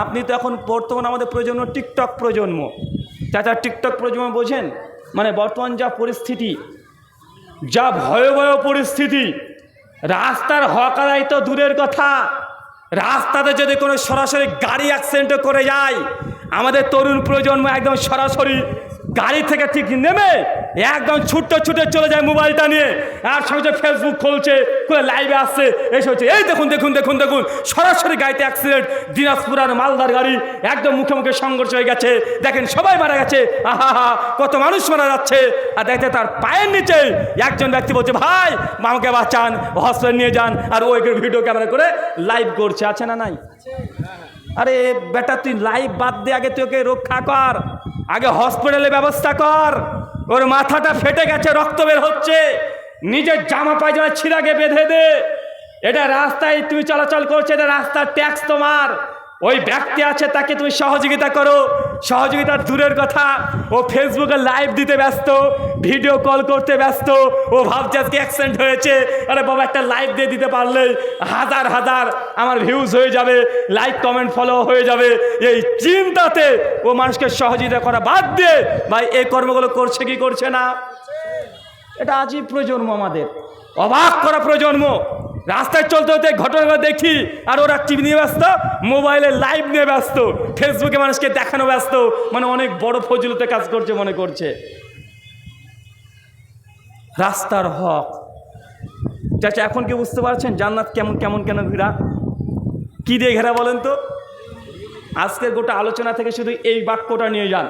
আপনি তো এখন বর্তমান আমাদের প্রজন্ম, টিকটক প্রজন্ম। চাচা, টিকটক প্রজন্ম বোঝেন? মানে বর্তমান যা পরিস্থিতি, যা ভয়াবহ পরিস্থিতি, রাস্তার হক আদায় তো দূরের কথা। রাস্তাতে যদি কোনো সরাসরি গাড়ি অ্যাক্সিডেন্ট করে যায়, আমাদের তরুণ প্রজন্ম একদম সরাসরি গাড়ি থেকে ঠিক নেমে একদম ছুটতে ছুটে চলে যায় মোবাইলটা নিয়ে। আর সঙ্গে ফেসবুক খুলছে করে লাইভে আসছে, এসে হচ্ছে এই দেখুন দেখুন দেখুন দেখুন, সরাসরি গাড়িতে অ্যাক্সিডেন্ট দিনাজপুর আর মালদার গাড়ি একদম মুখে মুখে সংঘর্ষ হয়ে গেছে। দেখেন, সবাই মারা গেছে। আহা হা কত মানুষ মারা যাচ্ছে। আর দেখতে তার পায়ের নিচে একজন ব্যক্তি বলছে, ভাই মামাকে বাঁচান হসপিটাল নিয়ে যান। আর ওই ভিডিও ক্যামেরা করে লাইভ করছে। আছে না নাই? আরে, বেটা, তুই লাইভ বাদ দে, আগে তুই ওকে রক্ষা কর। আগে হসপিটালে ব্যবস্থা কর। ওর মাথাটা ফেটে গেছে, রক্ত বের হচ্ছে। নিজের জামা পায়জামা ছিঁড়াকে বেঁধে দে। এটা রাস্তায় তুমি চলাচল করছে এটা রাস্তার ট্যাক্স তোমার। ওই ব্যক্তি আছে, তাকে তুমি সহযোগিতা করো। সহযোগিতার দূরের কথা, ও ফেসবুকে লাইভ দিতে ব্যস্ত ভিডিও কল করতে ব্যস্ত, ও ভাবছে আজকে অ্যাক্সিডেন্ট হয়েছে। আরে বাবা, একটা লাইভ দিয়ে দিতে পারলেই হাজার হাজার আমার ভিউজ হয়ে যাবে লাইক কমেন্ট ফলো হয়ে যাবে। এই চিন্তাতে ও মানুষকে সহযোগিতা করা বাদ দিয়ে, ভাই, এই কর্মগুলো করছে কি করছে না? এটা আজই প্রজন্ম আমাদের। অবাক করা প্রজন্ম। রাস্তায় চলতে হতে ঘটনা দেখি আর ওরা টিভি নিয়ে ব্যস্ত, মোবাইলে লাইভ নিয়ে ব্যস্ত ফেসবুকে মানুষকে দেখানো ব্যস্ত মানে অনেক বড় ফজিলতে কাজ করছে মনে করছে। রাস্তার হক। চাচা, এখন কি বুঝতে পারছেন জান্নাত কেমন কেমন কেন ঘেরা? কি দিয়ে ঘেরা বলেন তো? আজকের গোটা আলোচনা থেকে শুধু এই বাক্যটা নিয়ে যান।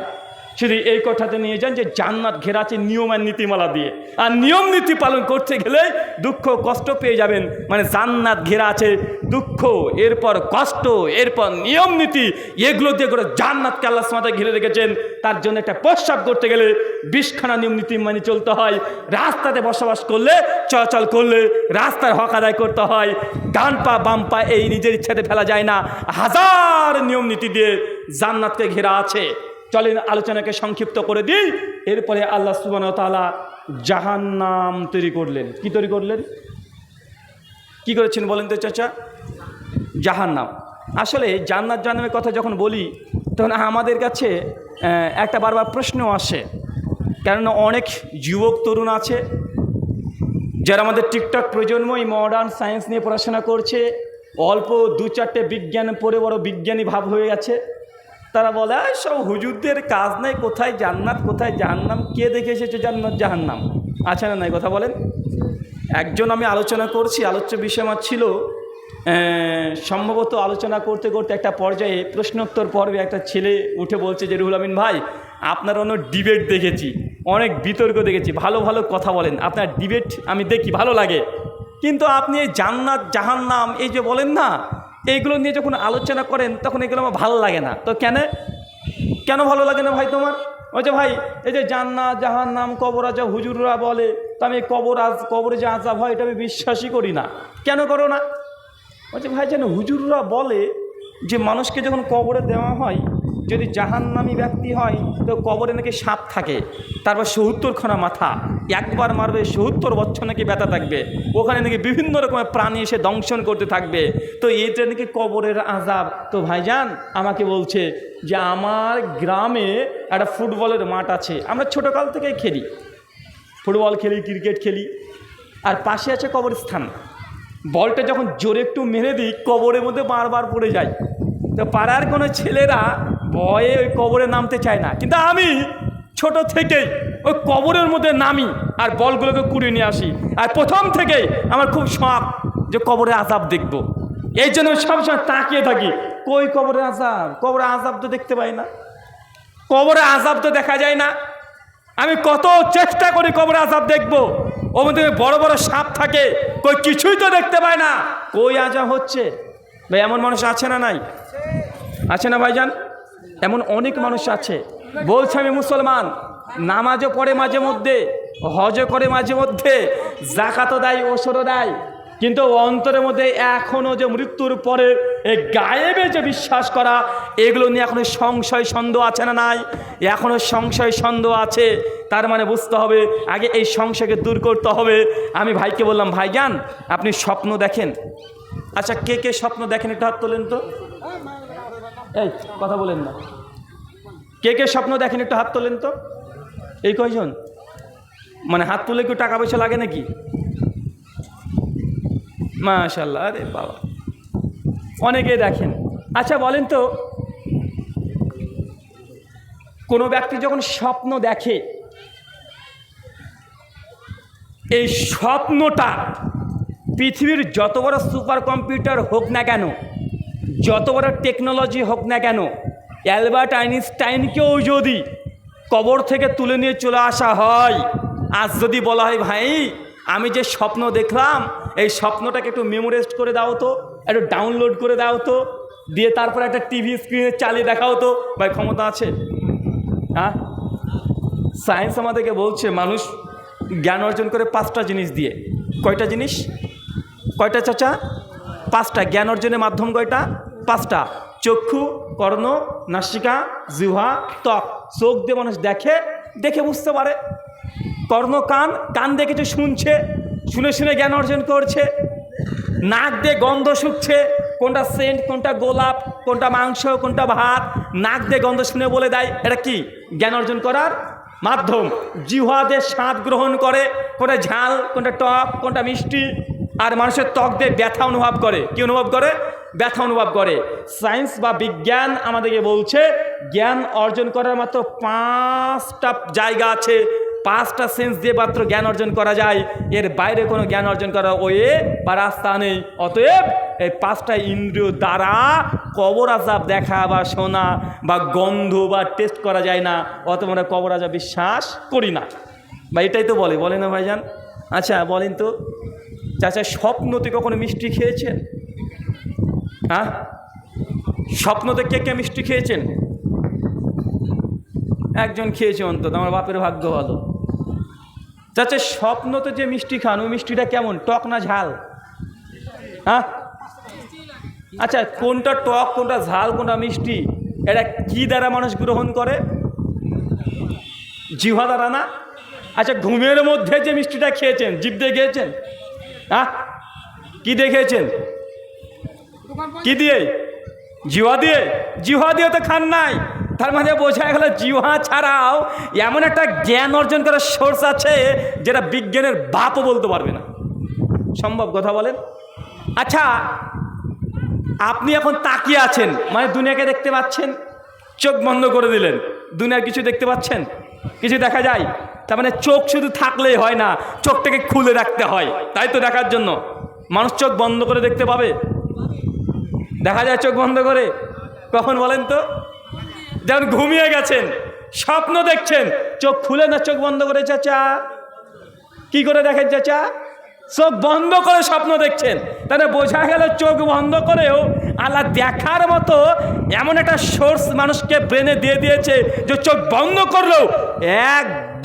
শুধু এই কথাতে নিয়ে যান যে জান্নাত ঘেরা আছে নিয়ম আর নীতিমালা দিয়ে। আর নিয়ম নীতি পালন করতে গেলে দুঃখ কষ্ট পেয়ে যাবেন। মানে জান্নাত ঘেরা আছে দুঃখ, এরপর কষ্ট, এরপর নিয়ম নীতি, এগুলো দিয়ে করে জান্নাতকে আল্লাহ সমাতে ঘিরে রেখেছেন। তার জন্য একটা প্রস্রাব করতে গেলে বিষখানা নিয়ম নীতি মানে চলতে হয়। রাস্তাতে বসবাস করলে, চলাচল করলে রাস্তার হক আদায় করতে হয়। ডান পা, বাম পা এই নিজের ইচ্ছাতে ফেলা যায় না। হাজার নিয়ম নীতি দিয়ে জান্নাতকে ঘেরা আছে। চলেন আলোচনাকে সংক্ষিপ্ত করে দিই। এরপরে আল্লাহ সুবান তালা জাহান্নাম তৈরি করলেন। কি তৈরি করলেন? কি করেছেন বলেন তো চাচা? জাহান্নাম। আসলে জান্নাত জাহান্নামের কথা যখন বলি, তখন আমাদের কাছে একটা বারবার প্রশ্ন আসে। কেননা অনেক যুবক, তরুণ আছে, যারা আমাদের টিকটক প্রজন্ম এই মডার্ন সায়েন্স নিয়ে পড়াশোনা করছে। অল্প দু চারটে বিজ্ঞান পড়ে বড় বিজ্ঞানী ভাব হয়ে গেছে। তারা বলে "আয়, সব হুজুরদের কাজ নাই কোথায় জান্নাত কোথায় জাহান্নাম? কে দেখে এসেছে জান্নাত জাহান্নাম? আছে না নাই? কথা বলেন। একজন আমি আলোচনা করছি আলোচ্য বিষয় আমার ছিল সম্ভবত আলোচনা করতে করতে একটা পর্যায়ে প্রশ্নোত্তর পর্বে একটা ছেলে উঠে বলছে যে রুহুল আমিন ভাই আপনার অন্য ডিবেট দেখেছি অনেক বিতর্ক দেখেছি ভালো ভালো কথা বলেন আপনার ডিবেট আমি দেখি ভালো লাগে। কিন্তু আপনি এই জান্নাত জাহান্নাম এই যে বলেন না এইগুলো নিয়ে যখন আলোচনা করেন, তখন এগুলো আমার ভালো লাগে না। তো কেন? কেন ভালো লাগে না ভাই তোমার? যে ভাই, এই যে জান্না জাহান নাম কবর আজা হুজুররা বলে, তো আমি কবর আজ, কবরে যে আজাব হয়, এটা আমি বিশ্বাসই করি না। কেন করো না? বলছে ভাই, যেন হুজুররা বলে যে, মানুষকে যখন কবরে দেওয়া হয় যদি জাহান্নামী ব্যক্তি হয়, তো কবরে নাকি সাপ থাকে। তারপর সত্তরখানা মাথা। একবার মারবে, সত্তর বছর নাকি ব্যথা থাকবে। ওখানে নাকি বিভিন্ন রকমের প্রাণী এসে দংশন করতে থাকবে। তো এটা নাকি কবরের আজাব তো ভাইজান, আমাকে বলছে যে আমার গ্রামে একটা ফুটবলের মাঠ আছে। আমরা ছোটোকাল থেকেই খেলি। ফুটবল খেলি, ক্রিকেট খেলি। আর পাশে আছে কবরস্থান। বলটা যখন জোরে একটু মেরে দিই, কবরের মধ্যে বারবার পড়ে যায়। তো পাড়ার কোনো ছেলেরা ভয়ে ওই কবরে নামতে চায় না। কিন্তু আমি ছোট থেকেই ওই কবরের মধ্যে নামি আর বলগুলোকে কুড়িয়ে নিয়ে আসি। আর প্রথম থেকেই আমার খুব শখ যে কবরে আজাব দেখব। এই জন্য সবসময় তাকিয়ে থাকি, কই কবরে আজাব কবরে আজাব তো দেখতে পাই না। কবরে আজাব তো দেখা যায় না। আমি কত চেষ্টা করি কবরে আজাব দেখব। ওর মধ্যে বড় বড় সাপ থাকে, কই কিছুই তো দেখতে পায় না। কই আজাব হচ্ছে? ভাই, এমন মানুষ আছে না নাই? আছে না ভাইজান? এমন অনেক মানুষ আছে। বলছে, আমি মুসলমান। নামাজও পড়ে মাঝে মধ্যে, হজও করে মাঝে মধ্যে জাকাতও দেয় ওসরও দেয়। কিন্তু অন্তরের মধ্যে এখনও যে মৃত্যুর পরে এই গায়েবে যে বিশ্বাস করা, এগুলো নিয়ে এখনও সংশয় সন্দেহ আছে না নাই? এখনও সংশয় সন্দেহ আছে। তার মানে বুঝতে হবে, আগে এই সংশয়কে দূর করতে হবে। আমি ভাইকে বললাম ভাই ভাইজান, আপনি স্বপ্ন দেখেন। আচ্ছা কে কে স্বপ্ন দেখেন, একটু হাত তোলেন তো। এই, কথা বলেন না। কে কে স্বপ্ন দেখেন, একটু হাত তোলেন তো। এই কয়জন? মানে হাত তুলে কেউ টাকা পয়সা লাগে নাকি? মাশাল্লাহ আরে বাবা। অনেকেই দেখেন। আচ্ছা বলেন তো, কোনো ব্যক্তি যখন স্বপ্ন দেখে, এই স্বপ্নটা পৃথিবীর যত বড় সুপার কম্পিউটার হোক না কেন, যত বড় টেকনোলজি হোক না কেন অ্যালবার্ট আইনস্টাইনকেও যদি কবর থেকে তুলে নিয়ে চলে আসা হয়, আজ যদি বলা হয়, ভাই, আমি যে স্বপ্ন দেখলাম, এই স্বপ্নটাকে একটু মেমোরাইজ করে দাও তো, একটু ডাউনলোড করে দাও তো, দিয়ে তারপর একটা টিভি স্ক্রিনে চালিয়ে দেখাও তো, ভাই, ক্ষমতা আছে? হ্যাঁ? সায়েন্স আমাদেরকে বলছে, মানুষ জ্ঞান অর্জন করে পাঁচটা জিনিস দিয়ে। কয়টা জিনিস? কয়টা চাচা? পাঁচটা। জ্ঞান অর্জনের মাধ্যম কয়টা? পাঁচটা। চক্ষু, কর্ণ নাসিকা, জিহ্বা, ত্বক। চোখ দিয়ে মানুষ দেখে দেখে বুঝতে পারে। কর্ণ কান কান দিয়ে কিছু শুনছে, শুনে শুনে জ্ঞান অর্জন করছে। নাক দিয়ে গন্ধ শুকছে, কোনটা সেন্ট, কোনটা গোলাপ, কোনটা মাংস, কোনটা ভাত। নাক দিয়ে গন্ধ শুনে বলে দেয়, এটা কি? জ্ঞান অর্জন করার মাধ্যম। জিহাদের স্বাদ গ্রহণ করে, কোনটা ঝাল, কোনটা টক, কোনটা মিষ্টি। আর মানুষের ত্বক দিয়ে ব্যথা অনুভব করে। কি অনুভব করে? ব্যথা অনুভব করে। সায়েন্স বা বিজ্ঞান আমাদেরকে বলছে, জ্ঞান অর্জন করার মাত্র পাঁচটা জায়গা আছে। পাঁচটা সেন্স দিয়ে মাত্র জ্ঞান অর্জন করা যায়। এর বাইরে কোনো জ্ঞান অর্জন করার ওয়ে বা রাস্তা নেই। অতএব এই পাঁচটা ইন্দ্রিয় দ্বারা কবর আজাব দেখা বা শোনা বা গন্ধ বা টেস্ট করা যায় না। অত আমরা কবর আজাব বিশ্বাস করি না। বা এটাই তো বলে। বলে না ভাইজান? আচ্ছা বলেন তো। চাচা, স্বপ্নতে কখনো মিষ্টি খেয়েছেন? হ্যাঁ স্বপ্নতে কে কে মিষ্টি খেয়েছেন? একজন খেয়েছে অন্তত, আমার বাপের ভাগ্য ভালো। চাচা, স্বপ্নতে যে মিষ্টি খান, ওই মিষ্টিটা কেমন? টক না ঝাল? হ্যাঁ? আচ্ছা কোনটা টক, কোনটা ঝাল, কোনটা মিষ্টি? এটা কি দ্বারা মানুষ গ্রহণ করে? জিহ্বা দ্বারা না? আচ্ছা ঘুমের মধ্যে যে মিষ্টিটা খেয়েছেন জিভ দিয়ে খেয়েছেন হ্যাঁ? কি দিয়ে খেয়েছেন কি দিয়ে? জিহ্বা দিয়ে? জিহ্বা দিয়ে তো খান নাই। তার মাঝে বোঝা গেল জিহ্বা ছাড়াও এমন একটা জ্ঞান অর্জন করার সোর্স আছে যেটা বিজ্ঞানের বাপও বলতে পারবে না। সম্ভব কথা বলেন? আচ্ছা আপনি এখন তাকিয়ে আছেন মানে দুনিয়াকে দেখতে পাচ্ছেন, চোখ বন্ধ করে দিলেন, দুনিয়ার কিছু দেখতে পাচ্ছেন? কিছু দেখা যায়? তার মানে চোখ শুধু থাকলেই হয় না, চোখটাকে খুলে রাখতে হয়, তাই তো দেখার জন্য। মানুষ চোখ বন্ধ করে দেখতে পাবে? দেখা যায় চোখ বন্ধ করে? কখন বলেন তো? যেমন ঘুমিয়ে গেছেন, স্বপ্ন দেখছেন, চোখ খুলে না চোখ বন্ধ করে চাচা? কি করে দেখেন চাচা? চোখ বন্ধ করে স্বপ্ন দেখছেন। তাহলে বোঝা গেল চোখ বন্ধ করেও আল্লাহ দেখার মতো এমন একটা সোর্স মানুষকে ব্রেনে দিয়ে দিয়েছে যে চোখ বন্ধ করলেও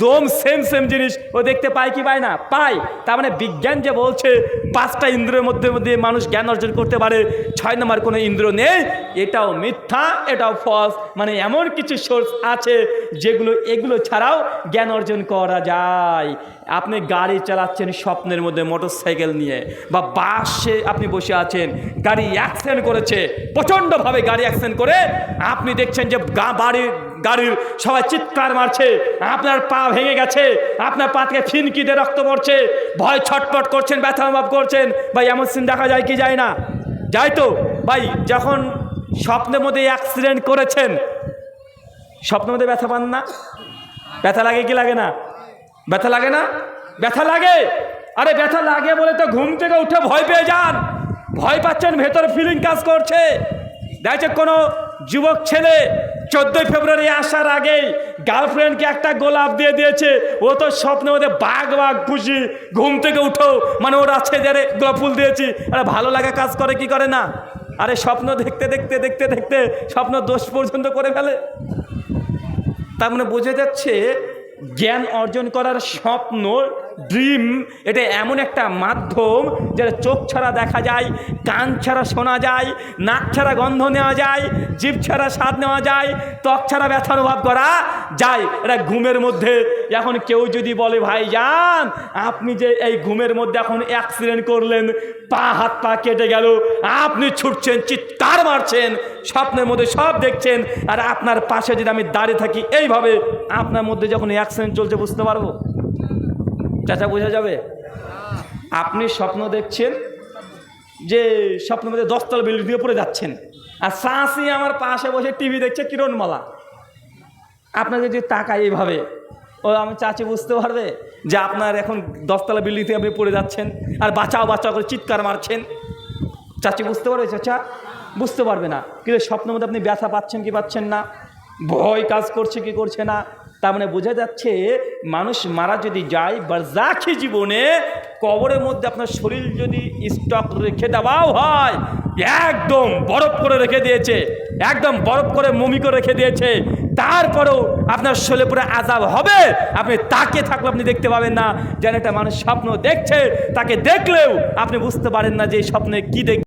একদম সেম সেম জিনিস। ও দেখতে পায় কি পায় না? পায়। তার মানে বিজ্ঞান যে বলছে, পাঁচটা ইন্দ্রের মধ্যে মধ্যে মানুষ জ্ঞান অর্জন করতে পারে, ছয় নম্বর কোনো ইন্দ্র নেই, এটাও মিথ্যা, এটাও ফলস মানে এমন কিছু সোর্স আছে যেগুলো, এগুলো ছাড়াও জ্ঞান অর্জন করা যায়। আপনি গাড়ি চালাচ্ছেন স্বপ্নের মধ্যে মোটর সাইকেল নিয়ে, বা বাসে আপনি বসে আছেন, গাড়ি অ্যাক্সিডেন্ট করেছে, প্রচণ্ডভাবে গাড়ি অ্যাক্সিডেন্ট করে, আপনি দেখছেন যে বাড়ির গাড়ির সবাই চিৎকার মারছে, আপনার পা ভেঙে গেছে, আপনার পা থেকে ফিনকি দিয়ে রক্ত পড়ছে, ভয় ছটপট করছেন, ব্যথা অনুভব করছেন। ভাই, এমন সিন দেখা যায় কি যায় না? যাই তো? ভাই, যখন স্বপ্নের মধ্যে অ্যাক্সিডেন্ট করেছেন, স্বপ্নের মধ্যে ব্যথা পান না? ব্যথা লাগে কি লাগে না? ব্যথা লাগে না? ব্যথা লাগে! আরে ব্যথা লাগে বলে তো ঘুম থেকে উঠে ভয় পেয়ে যান। ভয় পাচ্ছেন, ভেতরে ফিলিং কাজ করছে। দেখছে কোনো যুবক ছেলে চোদ্দোই ফেব্রুয়ারি আসার আগেই গার্লফ্রেন্ডকে একটা গোলাপ দিয়ে দিয়েছে। ও তো স্বপ্নের ওদের বাঘ বাঘ খুশি, ঘুম থেকে উঠো। মানে ওর আছে যে রে গোলাপ ফুল দিয়েছি। আরে ভালো লাগা কাজ করে, কি করে না? আরে স্বপ্ন দেখতে দেখতে দেখতে দেখতে স্বপ্ন দোষ পর্যন্ত করে ফেলে। তার মানে বোঝা যাচ্ছে জ্ঞান অর্জন করার স্বপ্ন ড্রিম এটা এমন একটা মাধ্যম যেটা চোখ ছাড়া দেখা যায়, কান ছাড়া শোনা যায়, নাক ছাড়া গন্ধ নেওয়া যায়, জিভ ছাড়া স্বাদ নেওয়া যায়, ত্বক ছাড়া ব্যথা অনুভব করা যায়। এটা ঘুমের মধ্যে। এখন কেউ যদি বলে ভাই যান আপনি যে এই ঘুমের মধ্যে এখন অ্যাক্সিডেন্ট করলেন, পা, হাত, পা কেটে গেল, আপনি ছুটছেন, চিৎকার মারছেন, স্বপ্নের মধ্যে সব দেখছেন, আর আপনার পাশে যদি আমি দাঁড়িয়ে থাকি, এইভাবে আপনার মধ্যে যখন অ্যাক্সিডেন্ট চলছে, বুঝতে পারব? চাচা বোঝা যাবে? আপনি স্বপ্ন দেখছেন যে স্বপ্নের মধ্যে দশতলা বিল্ডিং দিয়ে পড়ে যাচ্ছেন। আর শাঁসি আমার পাশে বসে টিভি দেখছে কিরণমালা। আপনাকে যদি তাকায় এইভাবে, ও আমি চাচি বুঝতে পারবে যে আপনার এখন দশতলা বিল্ডিং থেকে আপনি পড়ে যাচ্ছেন আর বাঁচাও বাঁচাও করে চিৎকার মারছেন। চাচি বুঝতে পারবে চাচা? বুঝতে পারবে না। কিন্তু স্বপ্নের মধ্যে আপনি ব্যথা পাচ্ছেন কি পাচ্ছেন না? ভয় কাজ করছে কি করছে না? তার মানে বোঝা যাচ্ছে মানুষ মারা যদি যায় বারজাখি জীবনে কবরের মধ্যে আপনার শরীর যদি স্টক রেখে দেওয়াও হয়, একদম বরফ করে রেখে দিয়েছে, একদম বরফ করে মমি করে রেখে দিয়েছে, তারপরেও আপনার শরীরে পুরো আজাব হবে, আপনি তাকে থাকলে আপনি দেখতে পাবেন না। যেন একটা মানুষ স্বপ্ন দেখছে, তাকে দেখলেও আপনি বুঝতে পারেন না যে স্বপ্নে কি দেখ